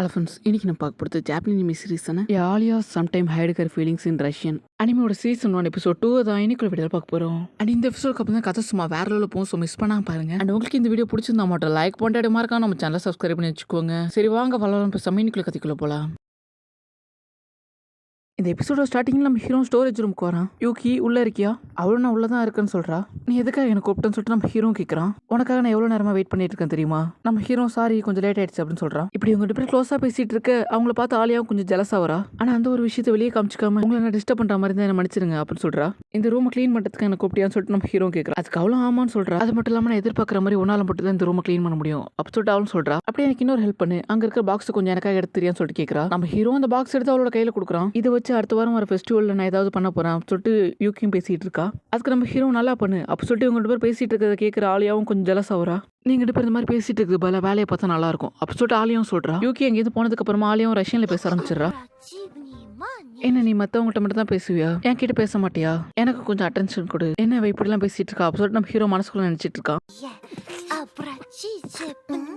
அலஃபன்ஸ் இன்னைக்கு நான் பார்க்க போகிறது ஜாப்பனீஸ் அனிமி சீரிஸ் தானே? Alya sometime hides her feelings in Russian அனிமையோட season one episode two தான் இன்னைக்குள்ள வீடியோ பார்க்க போகிறோம் அண்ட் இந்த எபிசோட் அப்புறம் தான் கதை சும்மா வேற லெவலில் போகும். ஸோ மிஸ் பண்ணாம பாருங்க. அண்ட் உங்களுக்கு இந்த வீடியோ பிடிச்சிருந்தா மட்டும் லைக் பண்ணிட்டு மார்க்கா நம்ம சேனலை சப்ஸ்கிரைப் பண்ணி வச்சுக்கோங்க. சரி வாங்க வளரும் இப்போ சமீனிக்குள்ள கத்திக்குள்ள போகலாம் இந்த எபிசோட ஸ்டார்டிங்கில் நம்ம ஹீரோ ஸ்டோரேஜ் ரூமுக்கு வரான் யூகி உள்ள இருக்கியா? அவ்வளோ நான் உள்ளே தான் இருக்கேன்னு சொல்கிறா நீ எதுக்காக எனக்கு கூப்பிட்டேன்னு சொல்லிட்டு நம்ம ஹீரோ கேட்குறான் உனக்காக நான் எவ்வளோ நேரமாக வெயிட் பண்ணிட்டு இருக்கேன் தெரியுமா? நம்ம ஹீரோ சாரி கொஞ்சம் லேட் ஆயிடுச்சு அப்படின்னு சொல்கிறான் இப்படி உங்க பேர் க்ளோஸாக பேசிட்டு இருக்க அவங்கள பார்த்து ஆலியாவும் கொஞ்சம் ஜெலஸாக வரா. ஆனால் அந்த ஒரு விஷயத்தை வெளியே காமிச்சிக்காம உங்களை நான் டிஸ்டர்ப் பண்ணுற மாதிரி தான் என்ன மன்னிச்சிருங்க அப்படின்னு சொல்கிறா இந்த ரூமை க்ளீன் பண்ணுறதுக்கு எனக்கு கூப்பிட்டியான்னு சொல்லிட்டு நம்ம ஹீரோ கேட்குறா அதுக்கு அவ்வளோ ஆமான்னு சொல்கிறா அது மட்டும் இல்லாமல் நான் எதிர்பார்க்குற மாதிரி ஒன்றால் மட்டும் தான் இந்த ரூமை க்ளீன் பண்ண முடியும் அப்படி சொல்லிட்டு அவளும் சொல்கிறா அப்படியே எனக்கு இன்னொரு ஹெல்ப் பண்ணு. அங்கே இருக்க பாக்ஸ் கொஞ்சம் எனக்காக எடுத்து தெரியான்னு சொல்லிட்டு கேட்குறா நம்ம ஹீரோ அந்த பாக்ஸ் எடுத்து அவளோட கையில் கொடுக்குறான். இதை வச்சு அடுத்த வாரம் வர ஃபெஸ்டிவலில் நான் ஏதாவது பண்ண போகிறேன் சொல்லிட்டு யூகியும் பேசிகிட்டு இருக்கா. அதுக்கு நம்ம ஹீரோ நல்லா பண்ணு. அப்படி சொல்லிட்டு இவங்க ரெண்டு பேர் பேசிகிட்டு இருக்கிறத கேட்குற ஆலியாவும் கொஞ்சம் ஜலஸ் ஆகுறா. நீங்கள் இப்போ இந்த மாதிரி பேசிட்டு இருக்குது பல வேலையை பார்த்தா நல்லா இருக்கும். அப்படி சொல்லிட்டு ஆலியாவும் சொல்கிறா யூகி எங்கேயிருந்து போனதுக்கப்புறமா ஆலியாவும் பேச ஆரம்பிச்சிடுறா. என்ன நீ மற்றவங்ககிட்ட மட்டும் தான் பேசுவியா? என் கிட்ட பேச மாட்டியா? எனக்கு கொஞ்சம் அட்டென்ஷன் கொடு. என்ன இப்படிலாம் பேசிட்டு இருக்கா? அப்படி சொல்லிட்டு நம்ம ஹீரோ மனசுக்குள்ள நினைச்சிட்டு இருக்கான்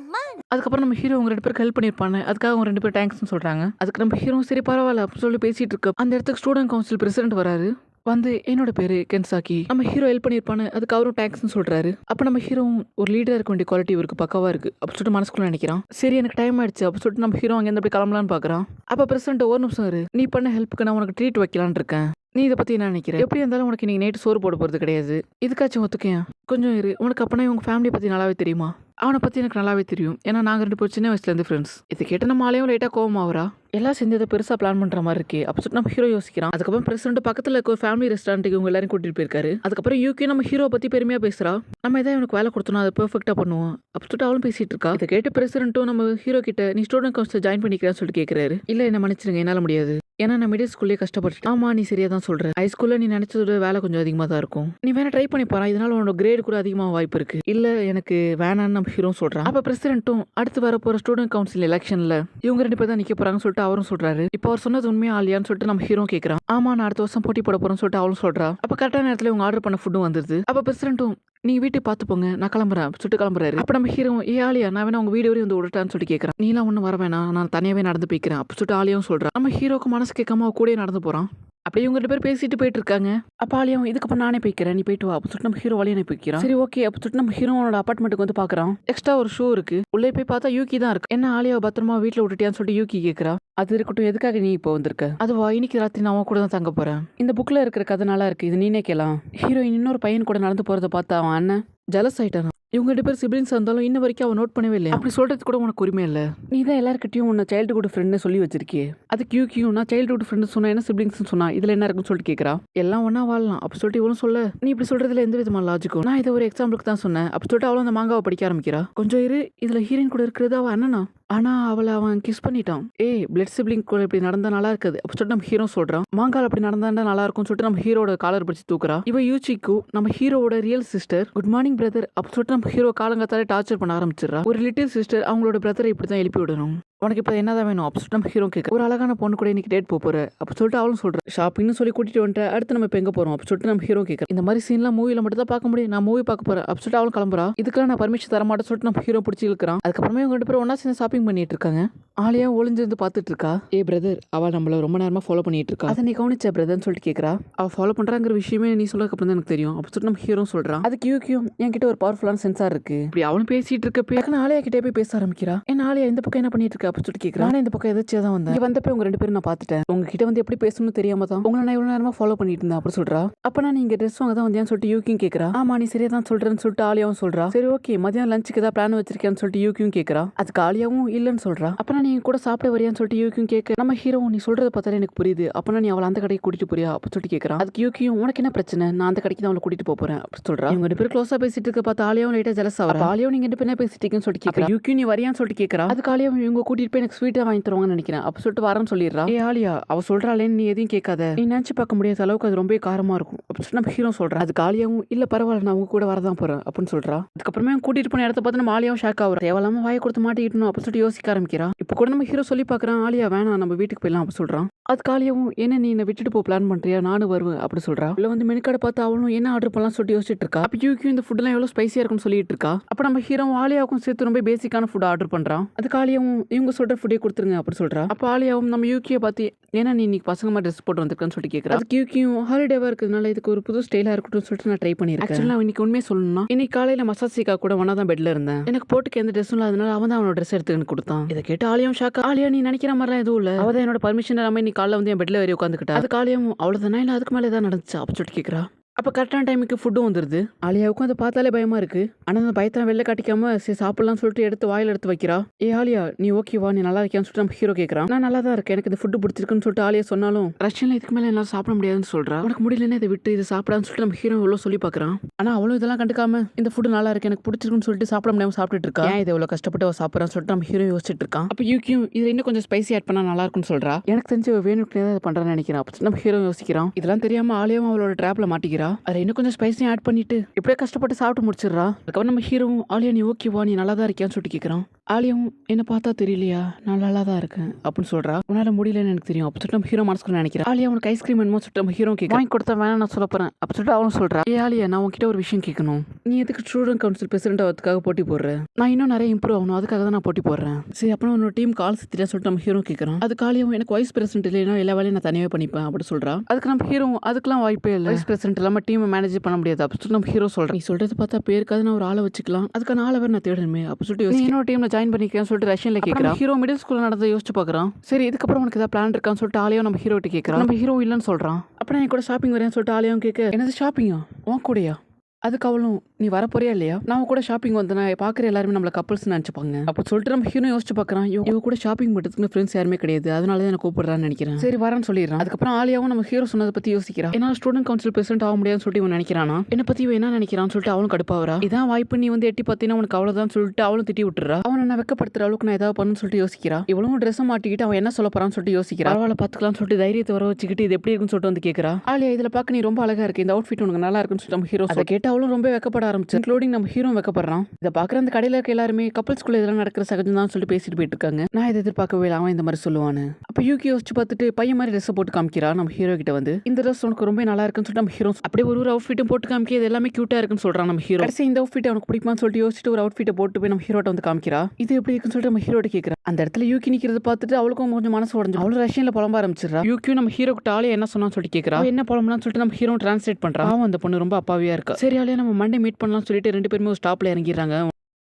கமான் அதுக்கப்புறம் நம்ம ஹீரோ அவங்க ரெண்டு பேரும் ஹெல்ப் பண்ணிருப்பாங்க அதுக்காக அவங்க ரெண்டு பேரும் தேங்க்ஸ்னு சொல்றாங்க. அதுக்கு நம்ம ஹீரோ சரி பரவாயில்ல அப்படின்னு சொல்லி பேசிட்டு இருக்க. அந்த இடத்துக்கு ஸ்டூடெண்ட் கவுன்சில் பிரசிடென்ட் வராரு. வந்து என்னோட பேரு கென்சாக்கி. நம்ம ஹீரோ ஹெல்ப் பண்ணியிருப்பானு அதுக்கு அவரும் டேக்ஸ்னு சொல்றாரு. அப்ப நம்ம ஹீரோ ஒரு லீடர் இருக்க வேண்டிய குவாலிட்டி இவருக்கு பக்கவா இருக்கு அப்படி சொல்லிட்டு மனசுக்குள்ள நினைக்கிறான். சரி எனக்கு டைம் ஆயிடுச்சு அப்படி சொல்லிட்டு நம்ம ஹீரோ அங்கே அப்படி கிளம்பலான்னு பாக்குறான். அப்ப பிரசிடண்ட் ஒரு நிமிஷம் இரு நீ பண்ண ஹெல்ப்புக்கு நான் உனக்கு ட்ரீட் வைக்கலான் இருக்கேன். நீ இதை பத்தி என்ன நினைக்கிற? எப்படி இருந்தாலும் உனக்கு நீங்க நைட்டு சோறு போட போறது கிடையாது. இதுக்காச்சும் ஒத்துக்கையா? கொஞ்சம் இரு உனக்கு அப்பனா உங்க ஃபேமிலி பத்தி நல்லாவே தெரியுமா? அவனை பற்றி எனக்கு நல்லாவே தெரியும். ஏன்னா நாங்கள் ரெண்டு பேரும் சின்ன வயசுலேருந்து ஃப்ரெண்ட்ஸ் இதை கேட்டு நம்ம லேட்டாக லைட்டா கோவம் ஆகுறா எல்லாம் சேர்ந்து இதை பெருசாக பிளான் பண்ணுற மாதிரி இருக்கே. அப்படி சொல்லிட்டு நம்ம ஹீரோ யோசிக்கிறான். அதுக்கப்புறம் பிரசிடண்ட் பக்கத்தில் இருக்க ஒரு ஃபேமிலி ரெஸ்டாரண்ட்டுக்கு இவங்க எல்லாரும் கூட்டிகிட்டு போயிருக்காரு. அதுக்கப்புறம் யூகே நம்ம ஹீரோ பற்றி பெருமையாக பேசுகிறா நம்ம எதாவது இவனுக்கு வேலை கொடுத்தோம் அதை பெர்ஃபெக்டாக பண்ணுவோம் அப்படி சொல்லிட்டு அவளும் பேசிகிட்டு இருக்கா. இதை கேட்டு பிரசிடண்ட்டும் நம்ம ஹீரோ கிட்ட நீ ஸ்டூடெண்ட் கவுன்சில் ஜாயின் பண்ணிக்கிறேன்னு சொல்லிட்டு கேட்குறாரு இல்லை என்ன மன்னிச்சிருங்க என்னால் முடியாது. ஏன்னா நான் மிடில் ஸ்கூல்லேயே கஷ்டப்பட்டு ஆமா நீ சரியா தான் சொல்ற ஹை ஸ்கூல்ல நீ நினைச்சதோட வேலை கொஞ்சம் அதிகமா தான் இருக்கும். நீ வேணா ட்ரை பண்ணி பாரு இதனால உன்னோட கிரேட் கூட அதிகமாக வாய்ப்பு இருக்கு? இல்ல எனக்கு வேணான்னு நம்ம ஹீரோ சொல்றான். அப்ப பிரசிடென்ட்டும் அடுத்து வர போற ஸ்டூடெண்ட் கவுன்சில் எலெக்ஷன்ல இவங்க ரெண்டு பேர் தான் நிக்க போறாங்கன்னு சொல்லிட்டு அவரும் சொல்றாரு. இப்போ அவர் சொன்னது உண்மையா இல்லையான்னு சொல்லிட்டு நம்ம ஹீரோ கேட்குறான் ஆமா நான் அடுத்த வருஷம் போட்டி போட போறேன்னு சொல்லிட்டு அவளும் சொல்றா. அப்ப கரெக்டான நேரத்துல இவங்க ஆர்டர் பண்ண ஃபுட்டும் வந்துருது. அப்ப பிரசிடென்ட்டும் நீ வீட்டுக்கு பார்த்து போங்க நான் கிளம்புறேன் சுட்டு கிளம்புறாரு. அப்ப நம்ம ஹீரோ ஏ ஆலியா நான் வேணா உங்க வீடு வரையும் வந்து விடட்டான்னு சொல்லிட்டு கேட்கறேன் நீலாம் ஒன்றும் வர வேணாம் நான் தனியாவே நடந்து போய்க்கிறேன் அப்படி சுட்டு ஆலியாவும் சொல்கிறேன் நம்ம ஹீரோக்கு மனசு கேட்காம அவ கூடயே நடந்து போறான். அப்படியே இவங்க ரெண்டு பேர் பேசிட்டு போயிட்டு இருக்காங்க அப்ப ஆலியாவும் இதுக்கப்புறம் நானே போய்க்கிறேன். நீ போயிட்டு வா. சொல்லிட்டு நம்ம ஹீரோ வழியே போய்க்கிறான். சரி ஓகே அப்படி சொல்லிட்டு நம்ம ஹீரோனோட அப்பார்ட்மெண்ட்டுக்கு வந்து பாக்குறான். எக்ஸ்ட்ரா ஒரு ஷோ இருக்கு. உள்ளே போய் பார்த்தா யூகி தான் இருக்கு. என்ன ஆலியாவை பத்திரமா வீட்டுல விட்டுட்டியான்னு சொல்லிட்டு யூகி கேட்கறா அது இருக்கட்டும் எதுக்காக நீ இப்போ வந்திருக்க? அதுவா இன்னைக்கு ராத்திரி நான் கூட தான் தங்க போறேன். இந்த புக்ல இருக்கிற கதை நல்லா இருக்கு. இது நீனே கேலாம் ஹீரோயின் இன்னொரு பையன் கூட நடந்து போறத பார்த்தா அவன் அண்ணன். ஜலஸ் ஆயிட்டான்? இவங்க ரெண்டு பேர் சிப்ளிங்ஸ் இருந்தாலும் இன்ன வரைக்கும் அவன் நோட் பண்ணவே இல்லை அப்படி சொல்றது கூட உனக்கு உரிமை இல்லை. நீ தான் எல்லாருக்கிட்டையும் உன்னை சைல்டுஹுட் ஃப்ரெண்டு சொல்லி வச்சிருக்கே அது கியூ கியூ நான் சைல்டுஹுட் ஃப்ரெண்டு சொன்னா என்ன சிப்ளிங்ஸ் சொன்னா? இதுல என்ன இருக்குன்னு சொல்லிட்டு கேட்கறா எல்லாம் ஒண்ணா வாழலாம். அப்படி சொல்லிட்டு இவனும் சொல்ல நீ இப்படி சொல்றதுல எந்த விதமான லாஜிக்கும் நான் இதை ஒரு எக்ஸாம்பிளுக்கு தான் சொன்னேன். அப்படி சொல்லிட்டு அவளும் அந்த மாங்காவை படிக்க ஆரம்பிக்கிறா. கொஞ்சம் இரு இதுல ஹீரோயின் கூட இருக்கிறது. அவ அண்ணனா? ஆனா அவளை அவன் கிஸ் பண்ணிட்டான். ஏய் பிளட் சிப்ளிங் கூட இப்படி நடந்தா நல்லா இருக்குது. அப்படி சொல்லிட்டு நம்ம ஹீரோ சொல்றான். மாங்கால் அப்படி நடந்தாண்டா நல்லா இருக்கும்னு சொல்லிட்டு நம்ம ஹீரோட காலர் பிடிச்சி தூக்குறா. இவ யூச்சிக்கு நம்ம ஹீரோவோட real sister good morning brother அப்படி சொல்லிட்டு நம்ம ஹீரோ காலங்கத்தாலே டார்ச்சர் பண்ண ஆரம்பிச்சிடறா. ஒரு லிட்டில் சிஸ்டர் அவங்களோட பிரதரை இப்படி தான் எழுப்பி விடணும். உனக்கு இப்போ என்னதான் வேணும்? அப்படி நம்ம ஹீரோ கேட்க ஒரு அழகான பொண்ணு கூட இன்னைக்கு டேட் போக போற. அப்படி சொல்லிட்டு அவளும் சொல்கிறேன் ஷாப்பிங்னு சொல்லி கூட்டிட்டு வந்துட்டு. அடுத்து நம்ம இப்போ எங்க போறோம்? அப்படி சொல்லிட்டு நம்ம ஹீரோ கேட்க இந்த மாதிரி சீன்லாம் மூவியில் மட்டும் தான் பார்க்க முடியும். நான் மூவி பார்க்க போறேன். அப்படி சொல்லிட்டு அவளும் கிளம்புறா. இதுக்கெல்லாம் நான் பர்மிஷன் தர மாட்டேன் சொல்லிட்டு நம்ம ஹீரோ பிடிச்சி இருக்கிறான் அதுக்கப்புறமே இவங்க ரெண்டு பேரும் ஒன்றா சேர்ந்து ஷாப்பிங் பண்ணிட்டு இருக்காங்க. ஆலியா ஒளிஞ்சிருந்து பார்த்துட்டு இருக்கா? ஏ பிரதர் அவள் நம்மள ரொம்ப நேரமாக ஃபாலோ பண்ணிட்டு இருக்கா? அதை நீ கவனிச்ச பிரதர்னு சொல்லிட்டு கேட்கறா. அவள் ஃபாலோ பண்றாங்கிற விஷயமே நீ சொல்லக்கு அப்புறம் தான் எனக்கு தெரியும். அப்படி சொல்லிட்டு நம்ம ஹீரோ சொல்றான் அது கியூ கியூ என்கிட்ட ஒரு பவர்ஃபுல்லான சென்சார் இருக்கு. இப்படி அவளும் பேசிட்டு இருக்க டக்குனு ஆலியா கிட்டே போய் பேச ஆரம்பிக்கிறா. என்ன ஆலியா இந்த பக்கம் என்ன பண்ணிட்டு இருக்கா? அப்படி சொல்லிட்டு கேட்கறா நானே இந்த பக்கம் எதாச்சும் தான் வந்தேன் வந்தப்ப உங்க ரெண்டு பேரும் நான் பார்த்துட்டேன். உங்ககிட்ட வந்து எப்படி பேசணும்னு தெரியாம தான் உங்களை நான் இவ்வளவு நேரமா ஃபாலோ பண்ணிட்டு இருந்தேன். அப்படி சொல்றா. அப்ப நான் நீங்க ட்ரெஸ் வாங்க தான் வந்தேன்னு சொல்லிட்டு யூகியும் கேட்கறா ஆமா நீ சரியா தான் சொல்றேன்னு சொல்லிட்டு ஆலியாவும் சொல்றா. சரி ஓகே மதியம் லஞ்சுக்கு ஏதாவது பிளான் வச்சிருக்கேன்னு சொல்லிட்டு யூகியும் கேட்கறா அதுக்கு ஆலியாவும் இல்லன்னு சொல்றா. அப்ப நீ கூட சாப்பிட வரியான்னு சொல்லிட்டு யூகியும் கேட்க நம்ம ஹீரோ நீ சொல்றத பார்த்தாலே எனக்கு புரியுது. அப்பனா நீ அவளை அந்த கடைக்கு கூட்டிட்டு போறியா? அப்படி சொல்லிட்டு கேட்கறான் அதுக்கு யூகியும் உனக்கு என்ன பிரச்சனை? நான் அந்த கடைக்கு தான் அவளை கூட்டிட்டு போறேன். அப்படி சொல்றா. இவங்க ரெண்டு பேரும் க்ளோஸா பேசிட்டு இருக்க பார்த்து ஆலியாவும் லைட்டா ஜலஸ் ஆவறா ஆலியாவும் நீங்க ரெண்டு பேரும் பேசிட்டீங்கன்னு சொல்லிட்டு கேட்கறா யூகியும் நீ வரியான்னு சொல்லிட்டு கேட்கறா அதுக்கு ஆலியாவும் இவங்க கூட்டிட்டு போய் எனக்கு ஸ்வீட்டா வாங்கி தருவாங்கன்னு நினைக்கிறேன். அப்படி சொல்லிட்டு வரேன்னு சொல்லிடுறா. ஏ ஆலியா அவ சொல்றாளேன்னு நீ எதையும் கேட்காத. நீ நினைச்சு பார்க்க முடியாத அளவுக்கு அது ரொம்ப காரமா இருக்கும். அப்படி சொல்லிட்டு நம்ம ஹீரோ சொல்றா. அதுக்கு ஆலியாவும் இல்ல பரவாயில்ல நான் உங்க கூட வரதான் போறேன் அப்படின்னு சொல்றா. அதுக்கப்புறமே கூட்டிட்டு போன இடத்த பார்த்து நம்ம ஆலியாவும் ஷாக் ஆகுறா. தேவையில்லாம வாயை கொடுத்து மாட்டிக்கிட்டணும் அப்படின்னு சொல்லிட்டு யோசிக்க ஆரம்பிக்கிறா. இப்போ கூட நம்ம ஹீரோ சொல்லி பார்க்கறான் ஆலியா வேணாம் நம்ம வீட்டுக்கு போயிடலாம் அப்படி சொல்றான். அது காலியாவும் என்ன நீ என்னை விட்டுட்டு போ பிளான் பண்றியா? நானும் வருவேன் அப்படி சொல்றா. இல்ல வந்து மெனு கார்டை பார்த்து அவளும் என்ன ஆர்டர் பண்ணலாம் சொல்லிட்டு யோசிச்சுட்டு இருக்கா? அப்ப யூக்கியும் இந்த ஃபுட்லாம் எவ்வளவு ஸ்பைசியா இருக்கும்னு சொல்லிட்டு இருக்கா. அப்ப நம்ம ஹீரோ ஆலியாவுக்கும் சேர்த்து ரொம்ப பேசிக்கான ஃபுட் ஆர்டர் பண்றான் அது காலியாவும் இவங்க சொல்ற ஃபுட்டே கொடுத்துருங்க அப்படி சொல்றா. அப்ப ஆலியாவும் நம்ம யூக்கியை பார்த்து ஏன்னா நீ இன்னைக்கு பசங்க மாதிரி ட்ரெஸ் போட்டு வந்திருக்கேன்னு சொல்லிட்டு கேட்குறா அதுக்கு யூக்கியும் ஹாலிடேவா இருக்கிறதுனால இதுக்கு ஒரு புது ஸ்டைலா இருக்கட்டும் சொல்லிட்டு நான் ட்ரை பண்ணிருக்கேன் ஆக்சுவலா நான் இன்னைக்கு உண்மையை சொல்லணும்னா இன்னைக்கு காலையில மசாசிகா கூட ஒன்னா தான் பெட்ல இருந்தேன். எனக்கு போட்டுக்கு எந்த ட்ரெஸ்ஸும் இல்லாதனால அவன் தான் அவனோட ட்ரெஸ் எடுத்து எனக்கு கொடுத்தான். இதை கேட்டு ஆலியாவும் ஷாக்கா ஆலியா நீ நினைக்கிற மாதிரிலாம் எதுவும் இல்ல. அவதான் என்னோட பர்மிஷன் இல்லாம இன்னைக்கு காலைல வந்து என் பெட்டில் ஏறி உட்காந்துக்கிட்டா? அது காலையும் அவ்வளோதானா இல்லை அதுக்கு மேலே ஏதாவது நடந்துச்சு? அப்படி சொல்லிட்டு கேட்குறா அப்போ கரெக்டான டைமுக்கு ஃபுட்டும் வந்துடுது ஆலியாவுக்கும் அதை பார்த்தாலே பயமாக இருக்குது ஆனால் அந்த பயத்தை வெளில காட்டிக்காம சரி சாப்பிடலாம்னு சொல்லிட்டு எடுத்து வாயில் எடுத்து வைக்கிறா. ஏ ஆலியா நீ ஓகேவா நீ நல்லா இருக்கியான்னு சொல்லிட்டு நம்ம ஹீரோ கேட்குறான் நான் நல்லா தான் இருக்கேன். எனக்கு இந்த ஃபுட்டு பிடிச்சிருக்குன்னு சொல்லிட்டு ஆலியா சொன்னாலும் ரஷ்யனில் இதுக்கு மேலே என்னால் சாப்பிட முடியாதுன்னு சொல்கிறா உனக்கு முடியலன்னு இதை விட்டு இதை சாப்பிடான்னு சொல்லிட்டு நம்ம ஹீரோ எவ்வளோ சொல்லி பார்க்குறான்? ஆனால் அவளும் இதெல்லாம் கண்டுக்காம இந்த ஃபுட்டு நல்லா இருக்கு. எனக்கு பிடிச்சிருக்குன்னு சொல்லிட்டு சாப்பிட முடியாமல் சாப்பிட்டுட்டு இருக்கா? ஏன் இதை எவ்வளோ கஷ்டப்பட்டு சாப்பிட்றான்னு சொல்லிட்டு நம்ம ஹீரோ யோசிச்சுட்டு இருக்கான்? அப்போ யூக்கியும் இதில் இன்னும் கொஞ்சம் ஸ்பைசி ஆட் பண்ணால் நல்லா இருக்கும்னு சொல்கிறா எனக்கு தெரிஞ்சு வேணுக்கு அதை தான் பண்றான்னு நினைக்கிறேன் அப்போ நம்ம ஹீரோ யோசிக்கிறான். இதெல்லாம் தெரியாமல் ஆலியாவும் அவளோட ட்ராப்பில் மாட்டிக்கிறா. அதில் இன்னும் கொஞ்சம் ஸ்பைஸையும் ஆட் பண்ணிட்டு இப்படியே கஷ்டப்பட்டு சாப்பிட்டு முடிச்சிடுறா. அதுக்கப்புறம் நம்ம ஹீரோவும் ஆலியா நீ ஓகேவா நீ நல்லா தான் இருக்கியான்னு சொல்லிட்டு கேட்குறான் ஆலியாவும் என்ன பார்த்தா தெரியலையா? நான் நல்லா தான் இருக்கேன். அப்படின்னு சொல்றா. உன்னால முடியலன்னு எனக்கு தெரியும். அப்போ சொல்லிட்டு ஹீரோ மனசுக்குள்ள நினைக்கிறேன் ஆலியா உனக்கு ஐஸ்கிரீம் வேணுமோ சொல்லிட்டு நம்ம ஹீரோ கேட்க வாங்கி கொடுத்தா வேணாம் நான் சொல்ல போறேன். அப்போ சொல்லிட்டு அவனும் சொல்றா. ஏ ஆலியா நான் உன்கிட்ட ஒரு விஷயம் கேட்கணும். நீ எதுக்கு ஸ்டூடெண்ட் கவுன்சில் பிரசிடென்ட் ஆகிறதுக்காக போட்டி போடுற? நான் இன்னும் நிறைய இம்ப்ரூவ் ஆகணும். அதுக்காக தான் நான் போட்டி போடுறேன். சரி அப்புறம் உன்னோட டீம் கால் சுத்திட்டா சொல்லிட்டு நம்ம ஹீரோ கேட்கறான். அது காலியாவும் எனக்கு வைஸ் பிரசிடென்ட் இல்லைன்னா எல்லா வேலையும் நான் தனியாக பண்ணிப்பேன் அப்படி சொல்றா. அதுக்கு நம்ம ஹீரோ அதுக்கெல்லாம் வாய்ப்பே இல்லை. வைஸ் பிரசிடென்ட் இல்லாம டீம் மேனேஜ் பண்ண முடியாது. அப்படி சொல்லிட்டு நம்ம ஹீரோ சொல்றேன் நீ சொல்றது பார்த்தா பேருக்காவது நான் ஒரு ஆளை வச்சுக்கலாம். அதுக்கான ஆளை வேற நான் தேடணுமே. அப்படி சொல்லிட்டு என்னோட டீம்ல ஜாயின் பண்ணிக்கிறேன்னு சொல்லிட்டு ரஷ்யன்ல கேட்கறான் ஹீரோ மிடில் ஸ்கூல்ல நடந்த யோசிச்சு பார்க்கறான் சரி இதுக்கப்புறம் உனக்கு ஏதாவது பிளான் இருக்கான்னு சொல்லிட்டு ஆலியும் நம்ம ஹீரோ கிட்ட கேட்கறான் நம்ம ஹீரோ இல்லைன்னு சொல்றான். அப்புறம் என் கூட ஷாப்பிங் வரேன்னு சொல்லிட்டு ஆலியும் கேட்க என்னது ஷாப்பிங்கா உன் கூடயா? அதுக்கு அவளும் நீ வர போறியா இல்லையா? நான் கூட ஷாப்பிங் வந்தேன் பார்க்குற எல்லாருமே நம்மள கப்பல்ஸ் நினச்சிப்பாங்க. அப்போ சொல்லிட்டு நம்ம ஹீரோ யோசிச்சு பார்க்கறான் இவ இவ கூட ஷாப்பிங் பண்ணுறதுக்கு ஃப்ரெண்ட்ஸ் யாருமே கிடையாது. அதனால தான் எனக்கு கூப்பிடுறான்னு நினைக்கிறேன். சரி வரேன்னு சொல்லிடுறான். அதுக்கப்புறம் ஆலியாவும் நம்ம ஹீரோ சொன்னதை பற்றி யோசிக்கிறான். ஏன்னா ஸ்டூடெண்ட் கவுன்சில் பிரசிடென்ட் ஆக முடியாதுன்னு சொல்லிட்டு இவன் நினைக்கிறானா? என்ன பற்றி இவன் என்ன நினைக்கிறான்னு சொல்லிட்டு அவளும் கடுப்பாவரா இதான் வாய்ப்பு. நீ வந்து எட்டி பார்த்தீங்கன்னா உனக்கு அவ்வளோதான் சொல்லிட்டு அவளும் திட்டி விட்டுறா? அவன் என்ன வெக்கப்படுத்துற அளவுக்கு நான் ஏதாவது பண்ணுன்னு சொல்லிட்டு யோசிக்கிறா? இவளும் ட்ரெஸ் மாட்டிக்கிட்டு அவன் என்ன சொல்ல போறான்னு சொல்லிட்டு யோசிக்கிறா? பரவாயில்ல பார்த்துக்கலாம்னு சொல்லிட்டு தைரியத்தை வர வச்சுக்கிட்டு இது எப்படி இருக்குன்னு சொல்லிட்டு வந்து கேட்கறா ஆலியா இதில் பார்க்க நீ ரொம்ப அழகா இருக்கு. இந்த அவுட்ஃபிட் உனக்கு நல்லா இருக்குன்னு சொல்லிட்டு நம்ம ஹீரோ அதை கேட்டு அவளும் ரொம்ப வெக்கப்பட ஆரம்பிச்சு இன்க்ளூடிங் நம்ம ஹீரோ வைக்கப்படுறான். இதை பார்க்குற அந்த கடையில் இருக்க எல்லாருமே கப்பல்ஸ்குள்ள இதெல்லாம் நடக்கிற சகஜம் தான் சொல்லிட்டு பேசிட்டு போயிட்டு இருக்காங்க நான் இதை எதிர்பார்க்கவே இல்லை அவன் இந்த மாதிரி சொல்லுவான்னு. அப்போ யூகி யோசிச்சு பார்த்துட்டு பையன் மாதிரி ட்ரெஸ் போட்டு காமிக்கிறா நம்ம ஹீரோ கிட்ட வந்து. இந்த ட்ரெஸ் உனக்கு ரொம்ப நல்லா இருக்குன்னு சொல்லிட்டு நம்ம ஹீரோ அப்படியே ஒரு ஒரு அவுட்ஃபிட்டும் போட்டு காமிக்க இது எல்லாமே க்யூட்டாக இருக்குன்னு சொல்றான் நம்ம ஹீரோ கடைசி இந்த அவுட்ஃபிட் அவனுக்கு பிடிக்குமான்னு சொல்லிட்டு யோசிச்சுட்டு ஒரு அவுட்ஃபிட்டை போட்டு போய் நம்ம ஹீரோட்ட வந்து காமிக்கிறா. இது எப்படி இருக்குன்னு சொல்லிட்டு நம்ம ஹீரோட்ட கேட்குறேன் அந்த இடத்துல யூகி நிக்கிறத பார்த்துட்டு அவளுக்கும் கொஞ்சம் மனசு உடஞ்சு அவளும் ரஷ்யன்ல புலம்ப ஆரம்பிச்சிடறா. யூகியும் நம்ம ஹீரோ கிட்ட ஆளே என்ன சொன்னான்னு சொல்லிட்டு கேட்கறா என்ன புலம்பலாம்னு சொல்லிட்டு நம்ம ஹீரோ டிரான்ஸ்லேட் பண்றான் அவன் அந்த பொண்ணு ரொம்ப அப்பாவியா இருக்கா. சரி ஆளே நம்ம மண்டே மீட் பண்ணலாம்னு சொல்லிட்டு ரெண்டு பேருமே ஒரு ஸ்டாப்ல இறங்கிடுறாங்க.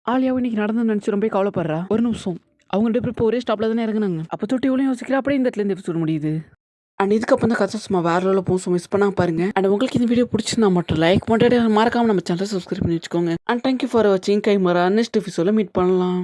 ஆலியாவும் இன்னைக்கு நடந்து நினைச்சு ரொம்ப கவலைப்படுறா. ஒரு நிமிஷம். அவங்க ரெண்டு பேரும் இப்போ ஒரே ஸ்டாப்ல தானே இறங்குனாங்க. அப்போ தொட்டி இவ்வளோ யோசிக்கிறா அப்படியே இந்த இடத்துல இருந்து எபிசோட் முடியுது? அண்ட் இதுக்கப்புறம் தான் கதை சும்மா வேற லெவலில் போகும். மிஸ் பண்ணாம பாருங்க. அண்ட் உங்களுக்கு இந்த வீடியோ பிடிச்சிருந்தா மட்டும் லைக் பண்ணிட்டு மறக்காம நம்ம சேனலை சப்ஸ்கிரைப் பண்ணி வச்சுக்கோங்க. அண்ட் தேங்க்யூ ஃபார் வாட்சிங் கைமரா நெக்ஸ்ட் எபிசோட மீட் பண்ணலாம்.